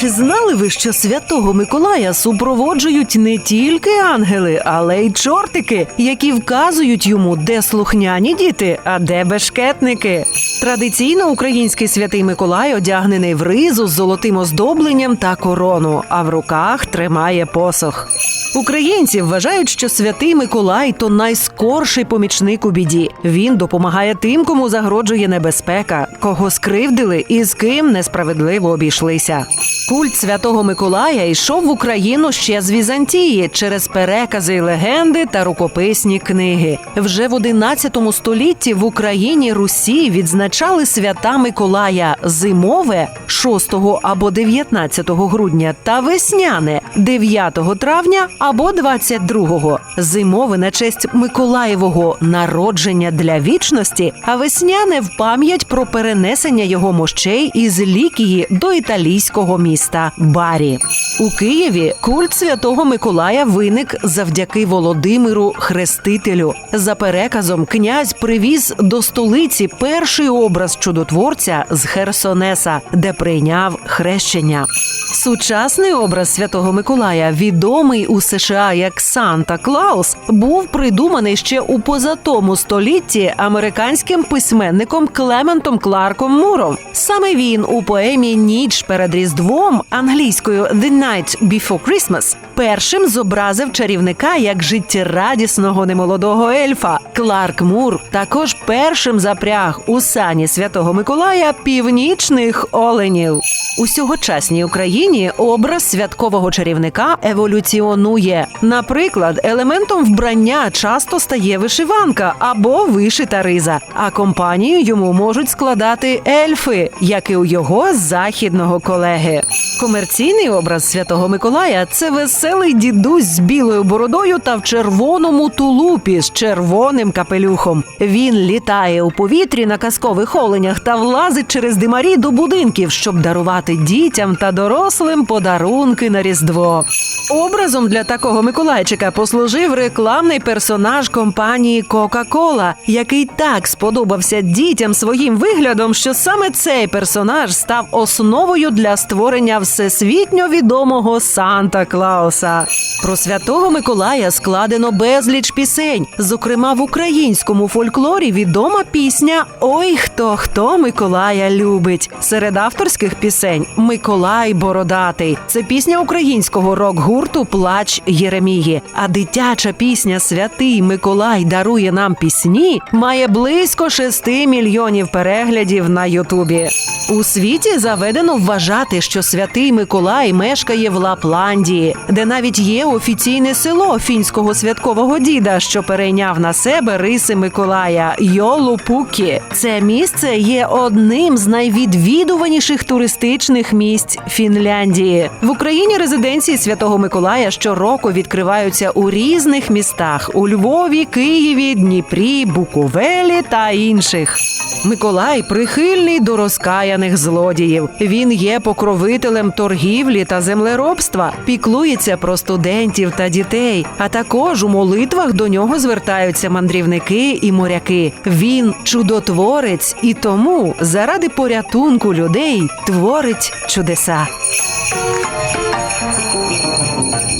чи знали ви, що святого Миколая супроводжують не тільки ангели, але й чортики, які вказують йому, де слухняні діти, а де бешкетники. Традиційно український святий Миколай одягнений в ризу з золотим оздобленням та корону, а в руках тримає посох. Українці вважають, що святий Миколай то найскорший помічник у біді. Він допомагає тим, кому загрожує небезпека, кого скривдили і з ким несправедливо обійшлися. Культ святого Миколая йшов в Україну ще з Візантії через перекази, легенди та рукописні книги. Вже в 11 столітті в Україні Русі відзначали свята Миколая зимове 6 або 19 грудня та весняне 9 травня або 22 зимове на честь Миколаєвого народження для вічності, а весняне в пам'ять про перенесення його мощей із Лікії до італійського міста Барі. У Києві культ святого Миколая виник завдяки Володимиру Хрестителю. За переказом князь привіз до столиці перший образ чудотворця з Херсонеса, де прийняв хрещення. Сучасний образ святого Миколая, відомий у США як Санта Клаус, був придуманий ще у позатому столітті американським письменником Клементом Кларком Муром. Саме він у поемі Ніч перед Різдвом англійською «The Night Before Christmas» першим зобразив чарівника як життєрадісного немолодого ельфа. Кларк Мур також першим запряг у сані святого Миколая північних оленів. У сьогочасній Україні образ святкового чарівника еволюціонує. Наприклад, елементом вбрання часто стає вишиванка або вишита риза, а компанію йому можуть складати ельфи, як і у його західного колеги. Комерційний образ святого Миколая це веселий дідусь з білою бородою та в червоному тулупі з червоним капелюхом. Він літає у повітрі на казкових оленях та влазить через димарі до будинків, щоб дарувати дітям та дорослим подарунки на різдво. Образом для такого Миколайчика послужив рекламний персонаж компанії Coca-Cola, який так сподобався дітям своїм виглядом, що саме цей персонаж став основою для створення всесвітньо відомого Санта Клауса. Про святого Миколая складено безліч пісень. Зокрема, в українському фольклорі відома пісня Ой, хто хто Миколая любить. Серед авторських пісень Миколай Бородатий. Це пісня українського рок-гурту Плач Єремії. А дитяча пісня Святий Миколай дарує нам пісні має близько 6 мільйонів переглядів на Ютубі. У світі заведено вважати, що святий Миколай мешкає в Лапландії, де навіть є офіційне село фінського святкового діда, що перейняв на себе риси Миколая Йолупукі. Це місце є одним з найвідвідуваніших туристичних місць Фінляндії. В Україні резиденції святого Миколая щороку відкриваються у різних містах у Львові, Києві, Дніпрі, Буковелі та інших. Миколай прихильний до розкаяних злодіїв. Він є покровителем торгівлі та землеробства, піклується про студентів та дітей. А також у молитвах до нього звертаються мандрівники і моряки. Він чудотворець і тому заради порятунку людей творить чудеса.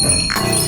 Thank you.